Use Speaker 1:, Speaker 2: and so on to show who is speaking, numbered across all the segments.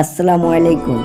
Speaker 1: আসসালামু আলাইকুম।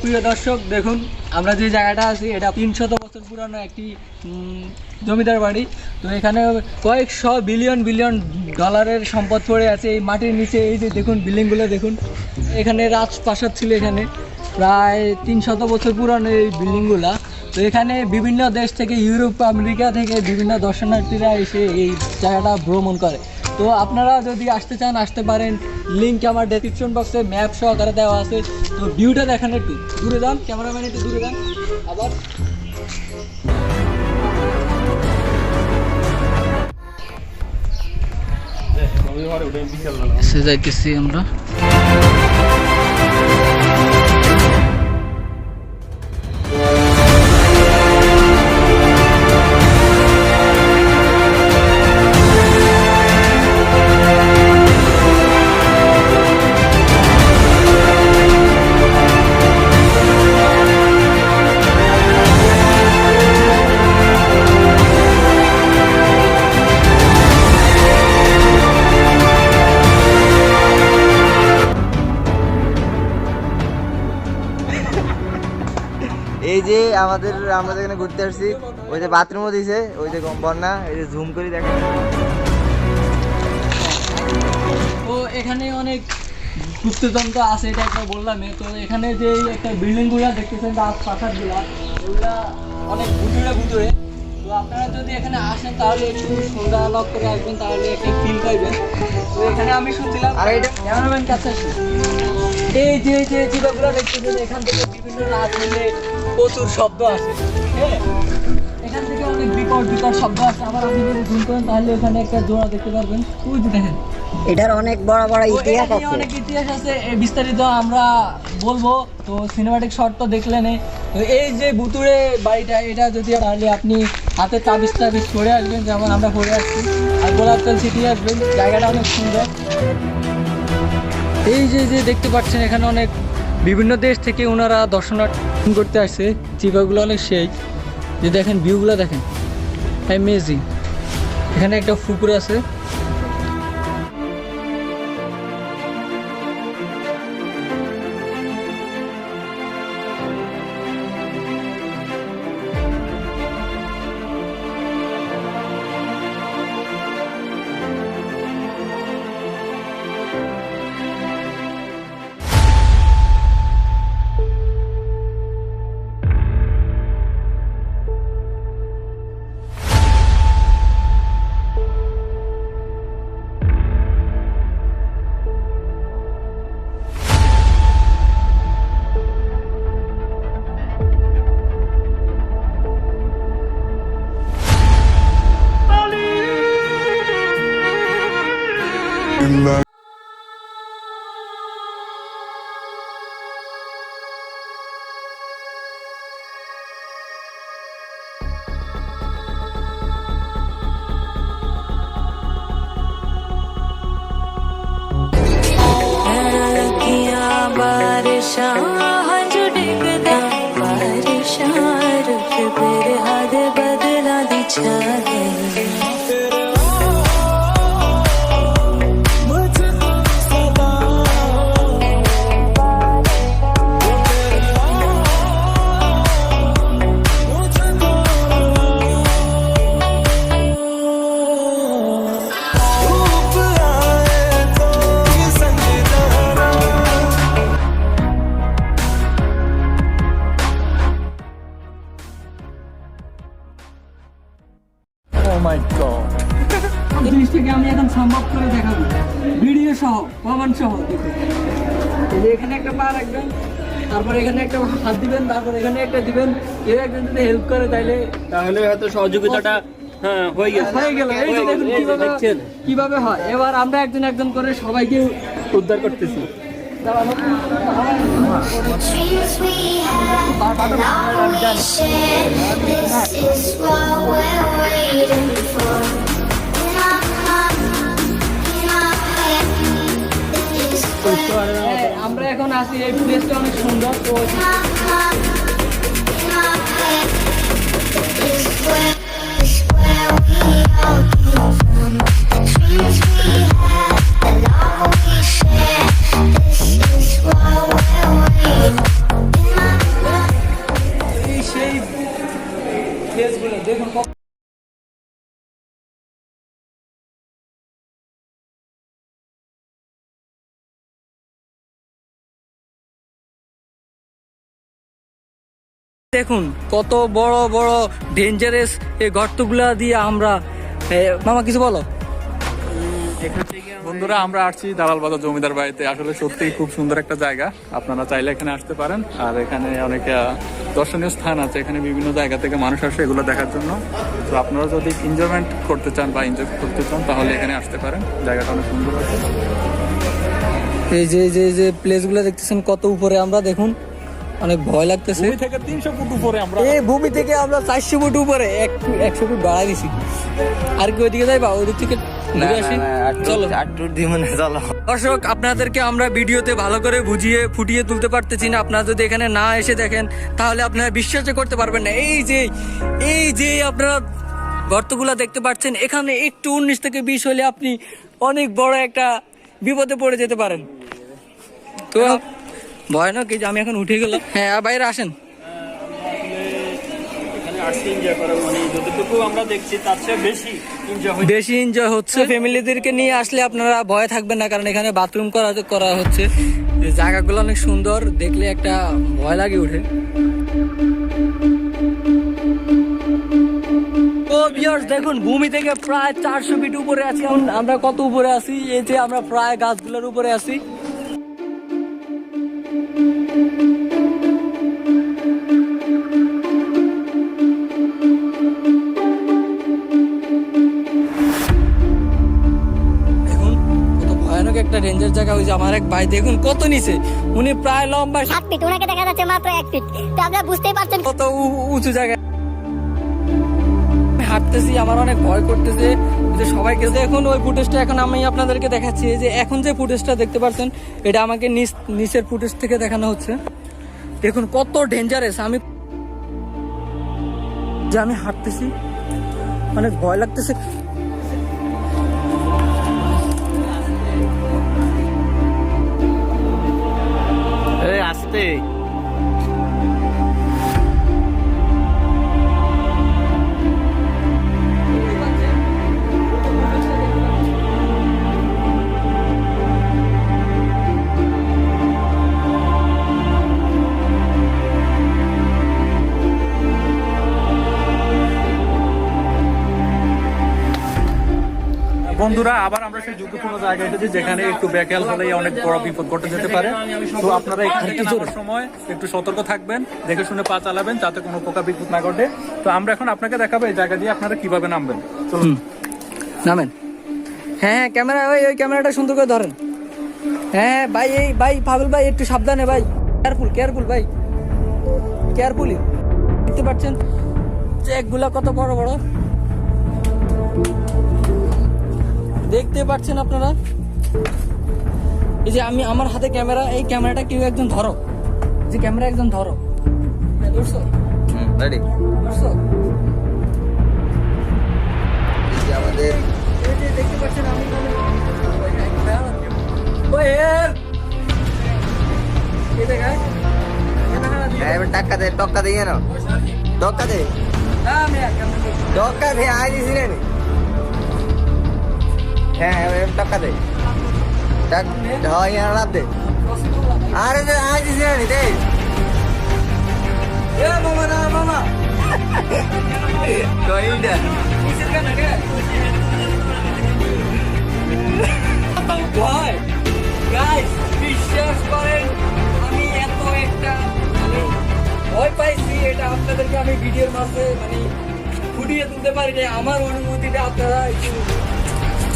Speaker 2: প্রিয় দর্শক, দেখুন, আমরা যে জায়গাটা আছি, এটা তিনশত বছর পুরানো একটি জমিদার বাড়ি। তো এখানে কয়েকশো বিলিয়ন বিলিয়ন ডলারের সম্পদ পড়ে আছে এই মাটির নিচে। এই যে দেখুন, বিল্ডিংগুলো দেখুন, এখানে রাজপ্রাসাদ ছিল এখানে। প্রায় তিনশত বছর পুরানো এই বিল্ডিংগুলা। তো এখানে বিভিন্ন দেশ থেকে, ইউরোপ, আমেরিকা থেকে বিভিন্ন দর্শনার্থীরা এসে এই জায়গাটা ভ্রমণ করে। তো আপনারা যদি আসতে চান, আসতে পারেন। লিঙ্ক আমার ডেসক্রিপশন বক্সে ম্যাপ সহকারে দেওয়া আছে। তো ভিউটা দেখেন একটু। দূরে যান ক্যামেরাম্যান একটু দূরে যান। আবার। সে যাইতেছি আমরা।
Speaker 3: আমাদের আমরা যেখানে ঘুরতে আসছি। ওই যে বাথরুমও দিছে ওই যে বন্যা এই যে জুম করে দেখেন।
Speaker 2: তো এখানে অনেক গুপ্ততন্ত্র আছে এটা একটা বললাম তো এখানে যে একটা বিল্ডিংগুলা দেখতেছেন রাজ প্রাসাদগুলা ওগুলা অনেক ভুতুরে ভুতুরে তো আপনারা যদি এখানে আসেন তাহলে একটু সন্ধ্যা লক করে আসবেন তাহলে একটা ফিল পাইবেন। তো এখানে আমি শুনছিলাম
Speaker 3: আর এটা
Speaker 2: ক্যামেরাম্যান কাছে এই যে যে জিনিসগুলো দেখতেছেন এখান থেকে বিভিন্ন রাত হলে প্রচুর শব্দ আসে। হ্যাঁ এখান থেকে অনেক বিকট বিকট শব্দ আসে। আবার আপনি যদি জুম করেন তাহলে এখানে একটা জোড়া দেখতে পারবেন। ওই যে দেখেন।
Speaker 1: এটার অনেক বড় বড় ইতিহাস আছে।
Speaker 2: অনেক ইতিহাস আছে বিস্তারিত আমরা বলব। তো সিনেমাটিক শট তো দেখলে নেই তো এই যে বুতুরে বাড়িটা এটা যদি তাহলে আপনি হাতে তাবিজ তাবিজ করে আসবেন যেমন আমরা করে আসছি। আর গোলাপতল সিটি আসবেন। জায়গাটা অনেক সুন্দর। এই যে যে দেখতে পাচ্ছেন এখানে অনেক বিভিন্ন দেশ থেকে ওনারা দর্শনার্থী করতে আসছে। চিপাগুলো অনেক সেই যে দেখেন ভিউগুলো দেখেন। অ্যামেজিং এখানে একটা পুকুর আছে। কেউ একজন যদি হেল্প করে তাইলে
Speaker 4: তাহলে হয়তো সহযোগিতাটা হ্যাঁ হয়ে গেছে।
Speaker 2: হয়ে গেল। এই যে দেখুন
Speaker 4: এই
Speaker 2: কীভাবে
Speaker 4: দেখছেন?
Speaker 2: কীভাবে হয়। এবার আমরা একজন একজন করে সবাইকে
Speaker 4: উদ্ধার করতেছি।
Speaker 5: Dreams we have and all we share.
Speaker 2: দেখুন কত বড় বড় ডেঞ্জারাস এই গর্তগুলা দিয়ে আমরা মামা কিছু বলো?
Speaker 6: বন্ধুরা আমরা আসছি দালাল বাজার জমিদার বাড়িতে। আসলে সত্যিই খুব সুন্দর একটা জায়গা। আপনারা চাইলে এখানে আসতে পারেন। আর এখানে অনেক দর্শনীয় স্থান আছে। এখানে বিভিন্ন জায়গা থেকে মানুষ আসে এগুলো দেখার জন্য। তো আপনারা যদি এনজয়মেন্ট করতে চান বা এনজয় করতে চান তাহলে এখানে আসতে পারেন। জায়গাটা অনেক সুন্দর আছে।
Speaker 2: এই যে যে যে প্লেসগুলো দেখতেছেন কত উপরে আমরা দেখুন। অনেক ভয় লাগতেছে।
Speaker 6: দুই থেকে তিনশো ফুট উপরে আমরা।
Speaker 2: এই ভূমি থেকে আমরা চারশো ফুট উপরে। এক- একশো ফুট বাড়াই দিছি। আর কি ওইদিকে যাইবা? ওইদিক থেকে ঘুরে আসি। চলো।
Speaker 3: আটটুর দিয়ে মনে চলো।
Speaker 2: দর্শক আপনাদেরকে আমরা ভিডিওতে ভালো করে বুঝিয়ে ফুটিয়ে তুলতে পারতেছি না। আপনারা যদি এখানে না এসে দেখেন তাহলে আপনারা বিশ্বাসই করতে পারবেন না। এই যে এই যে আপনারা গর্তগুলা দেখতে পাচ্ছেন এখানে একটু উনিশ থেকে বিশ হলে আপনি অনেক বড় একটা বিপদে পড়ে যেতে পারেন। তো ভয়ানক এই যে আমি এখন উঠে গেলাম? হ্যাঁ বাইরে আসেন।
Speaker 4: আসছি এনজয় করা মানে যতটুকু আমরা দেখছি তার চেয়ে বেশি।
Speaker 2: বেশি এনজয় হচ্ছে। ফ্যামিলিদেরকে নিয়ে আসলে আপনারা ভয় থাকবেন না কারণ এখানে বাথরুম করা করা হচ্ছে। জায়গাগুলো অনেক সুন্দর দেখলে একটা ভয় লাগে উঠে দেখুন ভূমি থেকে প্রায় চারশো ফিট উপরে আছি। এখন আমরা কত উপরে আছি? এই যে আমরা প্রায় গাছগুলোর উপরে আছি। একটা ডেঞ্জার জায়গা ওই যে আমার এক ভাই দেখুন কত নিচে উনি প্রায় লম্বা
Speaker 7: সাত ফিট ওনাকে দেখা যাচ্ছে মাত্র এক ফিট তো আপনারা বুঝতেই পারছেন
Speaker 2: কত উঁচু জায়গা আমি হাঁটতেছি আমার অনেক ভয় করতেছে। যে সবাইকে দেখুন ওই ফুটেজটা এখন আমি আপনাদেরকে দেখাচ্ছি। যে এখন যে ফুটেজটা দেখতে পাচ্ছেন এটা আমাকে নিচ নিচের ফুটেজ থেকে দেখানো হচ্ছে। দেখুন কত ডেঞ্জারাস আমি যে আমি হাঁটতেছি অনেক ভয় লাগতেছে।
Speaker 3: আসতে।
Speaker 6: বন্ধুরা আবার ঝুঁকিপূর্ণ জায়গায় এসেছি যেখানে একটু ব্যাকেল হলেই অনেক বড় বিপদ ঘটে যেতে পারে। তো আপনারা এখান সময় একটু সতর্ক থাকবেন দেখে শুনে পা চালাবেন যাতে কোনো প্রকার বিপদ না ঘটে। তো আমরা এখন আপনাকে দেখাবো এই জায়গা দিয়ে আপনারা কীভাবে নামবেন। চলুন।
Speaker 2: নামেন। হ্যাঁ হ্যাঁ ক্যামেরা ওই ওই ক্যামেরাটা সুন্দর করে ধরেন। হ্যাঁ ভাই এই ভাই পাগল ভাই একটু সাবধানে ভাই। কেয়ারফুল কেয়ারফুল ভাই। কেয়ারফুলি দেখতে পাচ্ছেন চেকগুলা কত বড় বড়? দেখতে পাচ্ছেন আপনারা? এই যে আমি আমার হাতে ক্যামেরা এই ক্যামেরাটা কেউ একজন ধরো। যে ক্যামেরা একজন ধরো। হ্যাঁ, ধরছো?
Speaker 3: রেডি
Speaker 2: ধরছো?
Speaker 3: আমাদের
Speaker 2: দেখতে পাচ্ছেন আমি
Speaker 3: হ্যাঁ টাক্কা দে টক্কা দিয়ে না টক্কা দে।
Speaker 2: আমি আর কেমন
Speaker 3: টক্কা দে আয় দিছি রে। হ্যাঁ টাক হয় লাভ দে। দে দে।
Speaker 2: মামা মামা। বিশ্বাস আমি এত একটা মানে ভয় পাইছি, এটা আপনাদেরকে আমি ভিডিওর মাঝে মানে ফুটিয়ে তুলতে পারি আমার অনুভূতিটা আপনারা একটু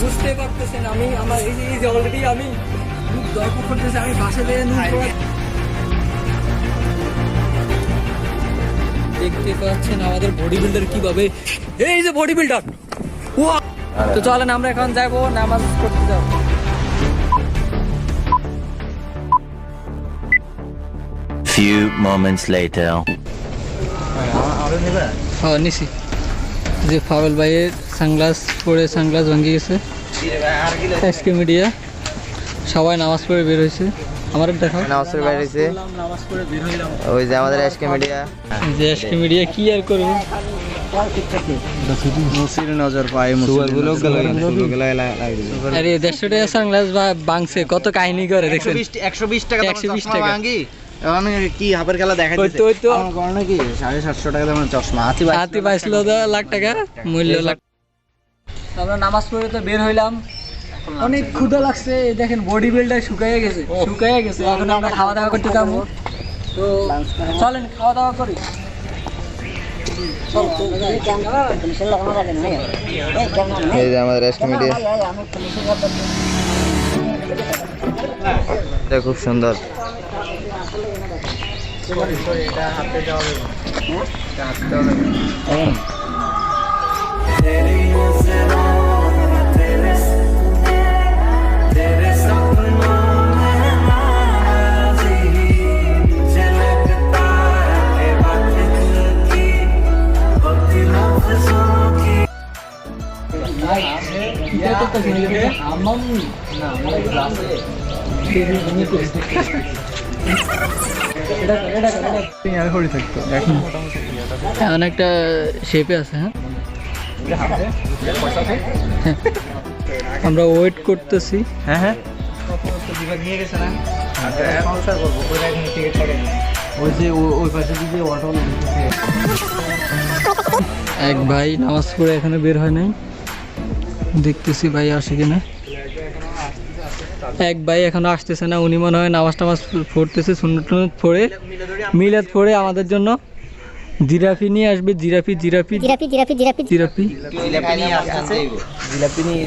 Speaker 2: বুঝতে পারতেছেন আমি আমার এই যে অলরেডি আমি খুব গল্প করতেছি আমি বাসা দিয়ে দেখতে পাচ্ছেন আমাদের বডি বিল্ডার কীভাবে? এই যে বডি বিল্ডার তো চলেন আমরা এখন যাব নামাজ করতে যাব।
Speaker 8: Few moments later.
Speaker 2: হ্যাঁ নিছি। যে ফাওয়েল ভাইয়ের সানগ্লাস পরে সানগ্লাস ভেঙে গেছে। এসকে মিডিয়া সবাই নামাজ পড়ে বের হয়েছে। আমার দেখাও।
Speaker 3: নামাজের বাইরে হইছে ওই যে আমাদের এসকে মিডিয়া।
Speaker 2: যে এসকে মিডিয়া কি আর করব?
Speaker 3: নজর পায় মুসিরগুলো গুলো
Speaker 2: আরে দেড়শো টাকা সানগ্লাস বা বাংছে কত কাহিনী করে দেখছেন?
Speaker 3: একশো বিশ টাকা
Speaker 2: 120
Speaker 3: চশমা
Speaker 2: টাকা।
Speaker 3: কি খেলা দেখা
Speaker 2: তো তো
Speaker 3: সাড়ে সাতশো টাকা দামের চশমা হাতি
Speaker 2: হাতি লাখ টাকা মূল্য লাখ আমরা নামাজ পড়ে তো বের হইলাম অনেক ক্ষুধা লাগছে দেখেন বডি বিল্ডার শুকাইয়ে গেছে শুকাইয়ে গেছে এখন আমরা খাওয়া দাওয়া করতে যাব তো চলেন খাওয়া দাওয়া করি
Speaker 3: এই যে আমাদের এসকে এটা খুব সুন্দর
Speaker 2: এটা
Speaker 9: হাতে দেওয়া যাবে এটা হাতে দেওয়া যাবে
Speaker 2: Amam.
Speaker 9: Nah, mau berapa?
Speaker 2: Ini ini tuh. একটা শেপে আছে হ্যাঁ? হ্যাঁ। আমরা ওয়েট করতেছি।
Speaker 3: হ্যাঁ হ্যাঁ। নিয়ে গেছে না ওই যে ওই পাশে যে অটো
Speaker 2: এক ভাই নামাজ পড়ে এখানে বের হয় নাই। দেখতেছি ভাই আসে কিনা। এক ভাই এখনও আসতেছে না উনি মনে হয় নামাজ টামাজ পড়তেছে সুন্নত পড়ে মিলাদ পড়ে আমাদের জন্য। জিরাফি নিয়ে আসবে জিরাফি জিরাফি।
Speaker 7: জিরাপি জিরাপি জিরাপি
Speaker 2: জিরাফি।
Speaker 3: জিলাপি নিয়ে আসতেছে। জিলাপি নিয়ে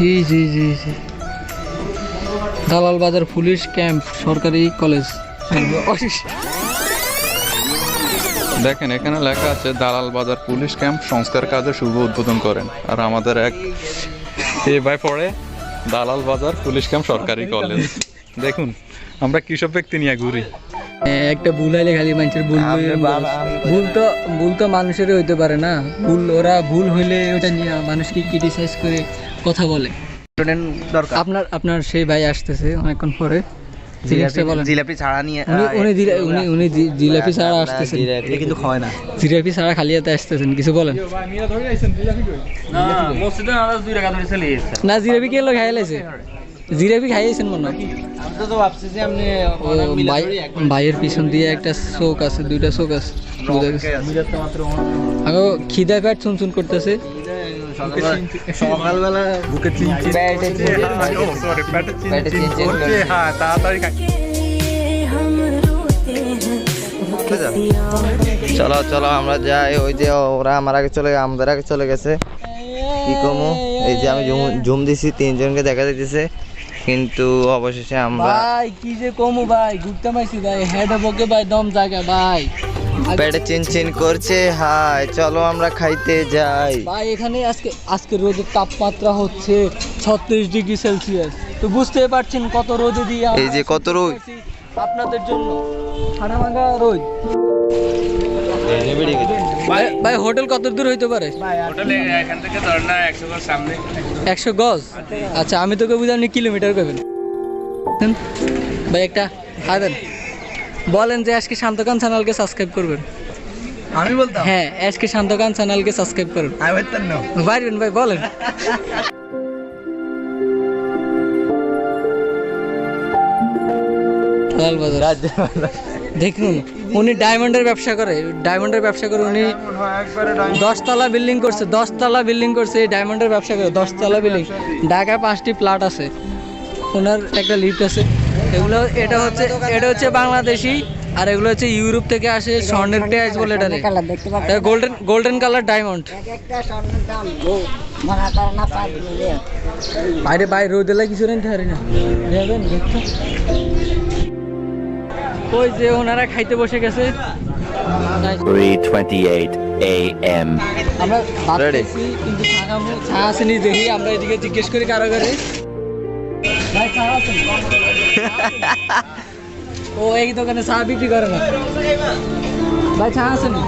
Speaker 2: জি জি জি জি দালাল বাজার পুলিশ ক্যাম্প সরকারি কলেজ।
Speaker 6: দেখেন এখানে লেখা আছে দালাল বাজার পুলিশ ক্যাম্প সংস্কার কাজে শুভ উদ্বোধন করেন। আর আমাদের এক এ ভাই পড়ে দালাল বাজার পুলিশ ক্যাম্প সরকারি কলেজ। দেখুন আমরা কৃষক ব্যক্তি নিয়ে ঘুরি।
Speaker 2: একটা ভুল হইলে খালি মানুষের ভুল ভুল তো ভুল তো মানুষেরই হইতে পারে না। ভুল ওরা ভুল হইলে ওটা নিয়ে মানুষকে ক্রিটিসাইজ করে কথা বলে।
Speaker 3: স্টুডেন্ট
Speaker 2: আপনার আপনার সেই ভাই আসতেছে অনেকক্ষণ পরে।
Speaker 3: জিলাপি ছাড়া নিয়ে
Speaker 2: উনি উনি উনি উনি জিলাপি ছাড়া আসতেছেন।
Speaker 3: এটা কিন্তু খাওয়ায় না।
Speaker 2: জিলাপি ছাড়া খালি হাতে আসতেছেন কিছু বলেন।
Speaker 4: না
Speaker 2: জিলাপি কে লোক খাইয়ে লাইছে? জিলাপি খাইয়েছেন মনে হয়। ভাইয়ের পিছন দিয়ে একটা চোখ আছে দুইটা চোখ আছে। আগো খিদা পেট চুন চুন করতেছে।
Speaker 3: চলো চলো আমরা যাই। ওই যে ওরা আমার আগে চলে গেছে আমাদের আগে চলে গেছে। কি কমো? এই যে আমি জুম দিছি তিনজনকে দেখা দিতেছে কিন্তু অবশেষে আমরা
Speaker 2: ভাই কি যে কমো ভাই ঘুরতে পাইছি ভাই। হেড বকে ভাই দম জায়গা ভাই।
Speaker 3: পেটে চিনচিন করছে হাই চলো আমরা খাইতে যাই।
Speaker 2: ভাই এখানে আজকে আজকে রোদের তাপমাত্রা হচ্ছে ছত্রিশ ডিগ্রি সেলসিয়াস। তো বুঝতে পারছেন কত রোদে দিয়ে
Speaker 3: এই যে কত রোদ।
Speaker 2: আপনাদের জন্য। ঠান্ডা রোদ। ভাই ভাই হোটেল কত দূর হইতে পারে?
Speaker 4: হোটেলে এখান থেকে ধর না একশো গজ
Speaker 2: গজ? আচ্ছা। আমি তোকে বুঝানি কিলোমিটার করবেন ভাই একটা হাই দেন। বলেন যে আজকে শান্তকান চ্যানেলকে সাবস্ক্রাইব করবেন।
Speaker 3: আমি বলতাম?
Speaker 2: হ্যাঁ আজকে শান্তকান চ্যানেলকে সাবস্ক্রাইব করবেন
Speaker 3: আমি বলতাম না
Speaker 2: পারবেন ভাই বলেন। লাল বাজার। দেখুন উনি ডায়মন্ডের ব্যবসা করে। ডায়মন্ডের ব্যবসা করে উনি দশতলা বিল্ডিং করছে দশতলা বিল্ডিং করছে এই ডায়মন্ডের ব্যবসা করে দশতলা বিল্ডিং। ঢাকায় পাঁচটি প্লাট আছে। ওনার একটা লিফট আছে। এগুলো এটা হচ্ছে এটা হচ্ছে বাংলাদেশি আর এগুলো হচ্ছে ইউরোপ থেকে আসে স্বর্ণের পেঁয়াজ বলে এটা গোল্ডেন গোল্ডেন কালার ডায়মন্ড বাইরে বাইরে রোদে লাগে কিছু না। ওই যে ওনারা খাইতে বসে গেছে।
Speaker 8: 3:28 a.m.
Speaker 2: আমরা? খাইছি, কিন্তু চা খাব চা আসেনি দেখি আমরা এদিকে জিজ্ঞেস করি কারও কারে ভাই চা আছে ও এই দোকানে চা বিক্রি করে না। ভাই চা আছে নি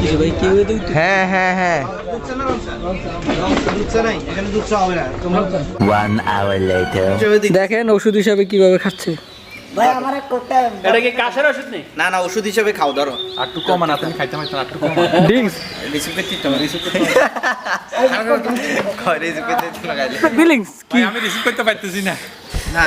Speaker 2: কিছু কেউ এদিকে
Speaker 3: হ্যাঁ হ্যাঁ হ্যাঁ।
Speaker 8: One hour later.
Speaker 2: দেখেন ওষুধ হিসাবে কীভাবে খাচ্ছে?
Speaker 4: এটা কি কাশের ওষুধ নেই
Speaker 3: না না ওষুধ হিসেবে খাও ধরো।
Speaker 6: একটু কমান আপনি খাইতে
Speaker 2: ড্রিঙ্কস
Speaker 3: ঘরে ঝুঁকে লাগাইলে
Speaker 2: বিলিংস কি?
Speaker 6: আমি রিসিভ করতে পারতেছি না।
Speaker 3: না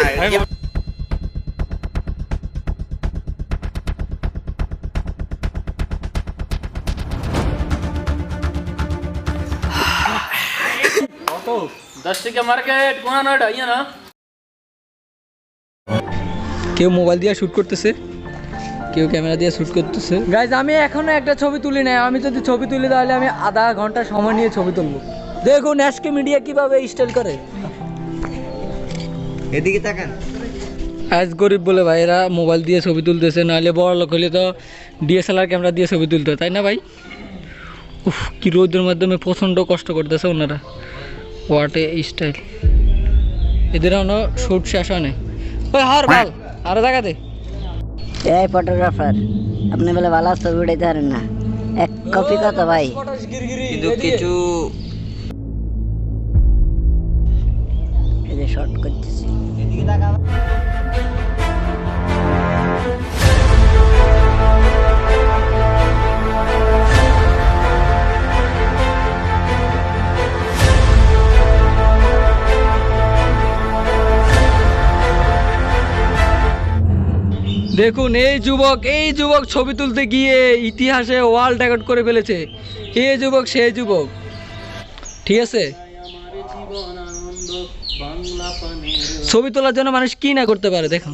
Speaker 4: ইয়ে না?
Speaker 2: কেউ মোবাইল দিয়ে শ্যুট করতেছে কেউ ক্যামেরা দিয়ে শ্যুট করতেছে। গাইজ আমি এখনও একটা ছবি তুলি নাই। আমি যদি ছবি তুলি তাহলে আমি আধা ঘণ্টা সময় নিয়ে ছবি তুলবো। দেখুন এসকে মিডিয়া কীভাবে স্টাইল করে।
Speaker 3: এদিকে তাকান।
Speaker 2: আজ গরিব বলে ভাই এরা মোবাইল দিয়ে ছবি তুলতেছে নাহলে বড় লোক হলে তো ডিএসএলআর ক্যামেরা দিয়ে ছবি তুলতো তাই না ভাই? উফ কি রোদের মাধ্যমে প্রচণ্ড কষ্ট করতেছে ওনারা। ওয়াটে স্টাইল এদের এখনও শ্যুট শেষ হয় নাই। ওই হার ভালো আরও জায়গা দে।
Speaker 10: এই ফটোগ্রাফার আপনি বলে ভালো ছবি উঠাইতে পারেন না। এক কপি কত ভাই?
Speaker 3: কিন্তু কিছু
Speaker 10: এই যে শর্ট করতেছি।
Speaker 2: দেখুন, এই যুবক এই যুবক ছবি তুলতে গিয়ে ইতিহাসে ওয়ার্ল্ড রেকর্ড করে ফেলেছে। এ যুবক, সে যুবক? ঠিক আছে? ছবি তোলার জন্য মানুষ কি না করতে পারে, দেখুন।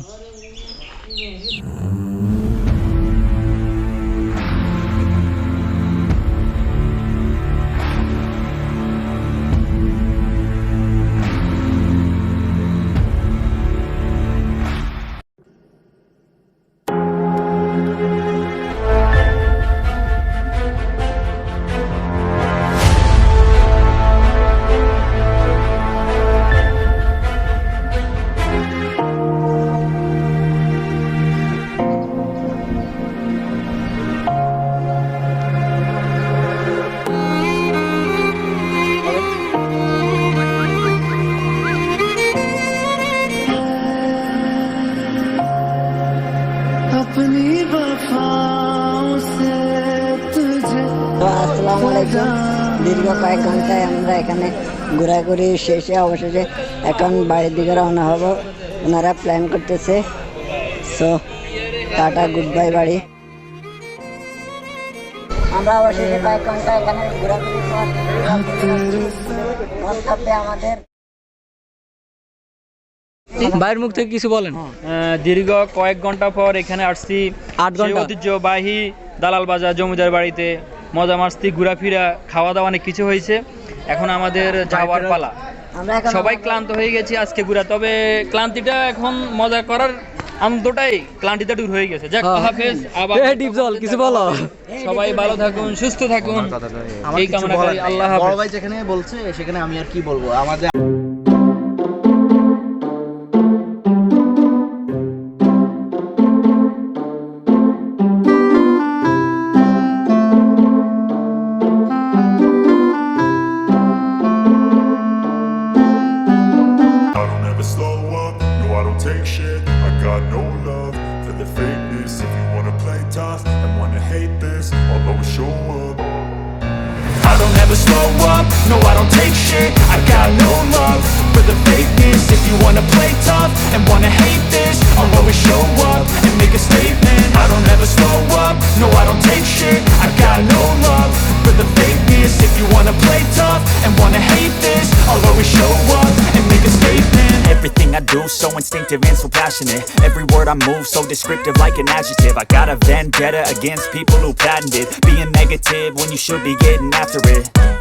Speaker 10: কয়েক আমরা এখানে ঘোরাঘুরি শেষে অবশেষে এখন বাড়ির দিকে রওনা হব। ওনারা প্ল্যান করতেছে। সো টাটা গুড বাই বাড়ি। আমরা অবশেষে কয়েক ঘণ্টা এখানে ঘোরাঘুরি পর গন্তব্যে আমাদের
Speaker 2: ভাইয়ের মুখ থেকে কিছু বলেন।
Speaker 4: আহ, দীর্ঘ কয়েক ঘণ্টা পর এখানে আসছি।
Speaker 2: আট
Speaker 4: ঘণ্টা। ঐতিহ্যবাহী দালাল বাজার জমিদার বাড়িতে মজা মাস্তি ঘোরাফেরা খাওয়া দাওয়া অনেক কিছু হয়েছে। এখন আমাদের যাওয়ার পালা। সবাই ক্লান্ত হয়ে গেছি আজকে ঘুরা। তবে ক্লান্তিটা এখন মজা করার আনন্দটাই ক্লান্তিটা দূর হয়ে গেছে। যাক
Speaker 2: হ্যাঁ।
Speaker 4: হাফেজ আবার
Speaker 2: ডিপজল, কিছু বলো।
Speaker 4: সবাই ভালো থাকুন সুস্থ থাকুন। এই কামনা করি আল্লাহ হাফেজ।
Speaker 3: ভাই যেখানে বলছে সেখানে আমি আর কি বলব? আমাদের
Speaker 11: I
Speaker 12: move so descriptive like an adjective. I got a vendetta against people who patented Being negative when you should be getting after it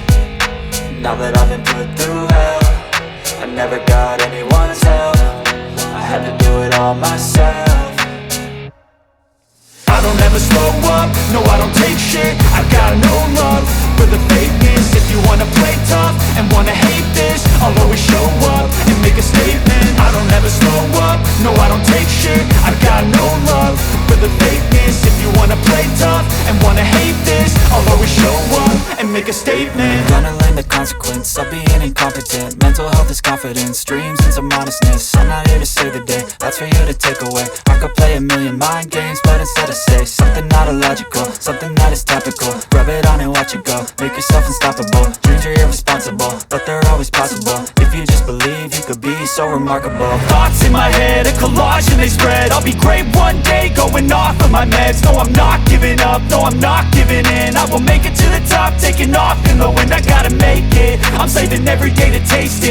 Speaker 12: now that I've been put through hell I never got anyone's help. I had to do it all myself.
Speaker 11: I don't ever slow up, no I don't take shit. I got no love for the fakeness. If you wanna play tough make a statement.
Speaker 12: Gonna learn the consequence of being incompetent Mental health is confidence, dreams some modestness. I'm not here to save the day, that's for you to take away. I could play a million mind games, but instead I say Something not illogical, something that is topical. Rub it on and watch it go, make yourself unstoppable. Dreams are irresponsible, but they're always possible. If you just believe, you could be so remarkable.
Speaker 11: Thoughts in my head, a collage and they spread. I'll be great one day, going off of my meds. No, I'm not giving up, no, I'm not giving in. I will make it to the top, taking off in the wind. I gotta make it, I'm saving every day to taste it